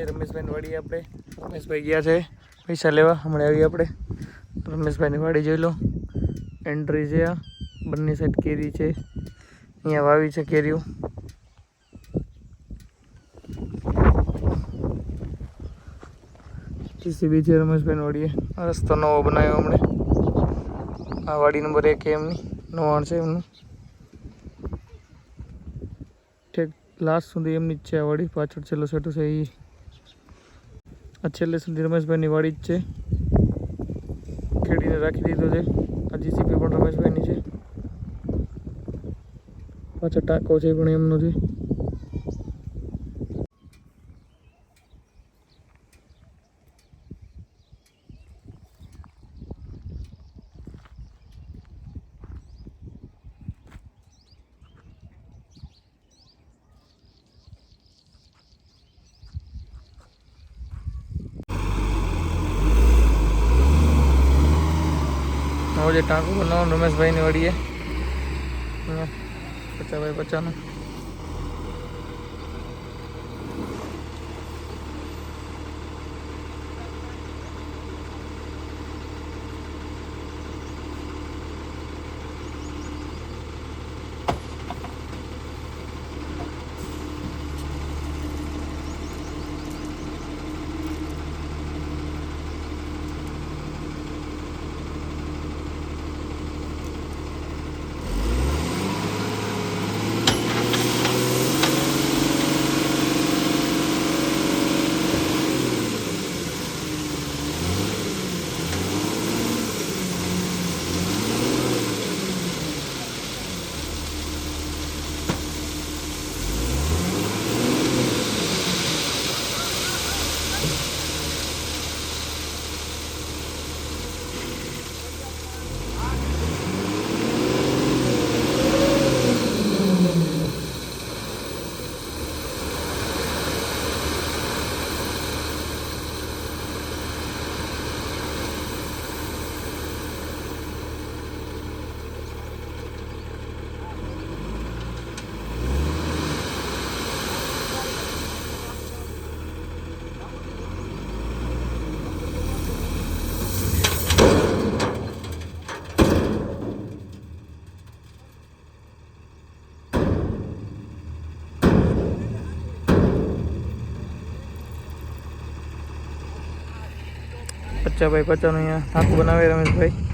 રમેશભાઈ ગયા છે પૈસા લેવા, હમણાં આવી આપણે. રમેશભાઈની વાડી જોઈ લો. એન્ટ્રી છે આ. બંને સાઈડ કેરી છે. અહીંયા વાવી છે કેરીઓ. જીસીબી છે રમેશભાઈની વાડીએ. આ રસ્તો નવો બનાવ્યો હમણે. આ વાડી નંબર એક એમની. નવાણ છે એમનું. ઠેક, લાસ્ટ સુધી એમની જ છે આ વાડી. પાછળ છેલ્લો સેટો છે એ આ છેલ્લે સુધી રમેશભાઈની વાડી જ છે. ખેડીને રાખી દીધો છે. આ જીસીપી પણ રમેશભાઈની છે. પાછળ ટાંકો છે પણ એમનો છે. નવો જે બનાવો રમેશભાઈની વાડીએ. પચાસ બાય પચાસનો. પચાસ ભાઈ પચાસનું અહીંયા ટાંકું બનાવે રમેશભાઈ.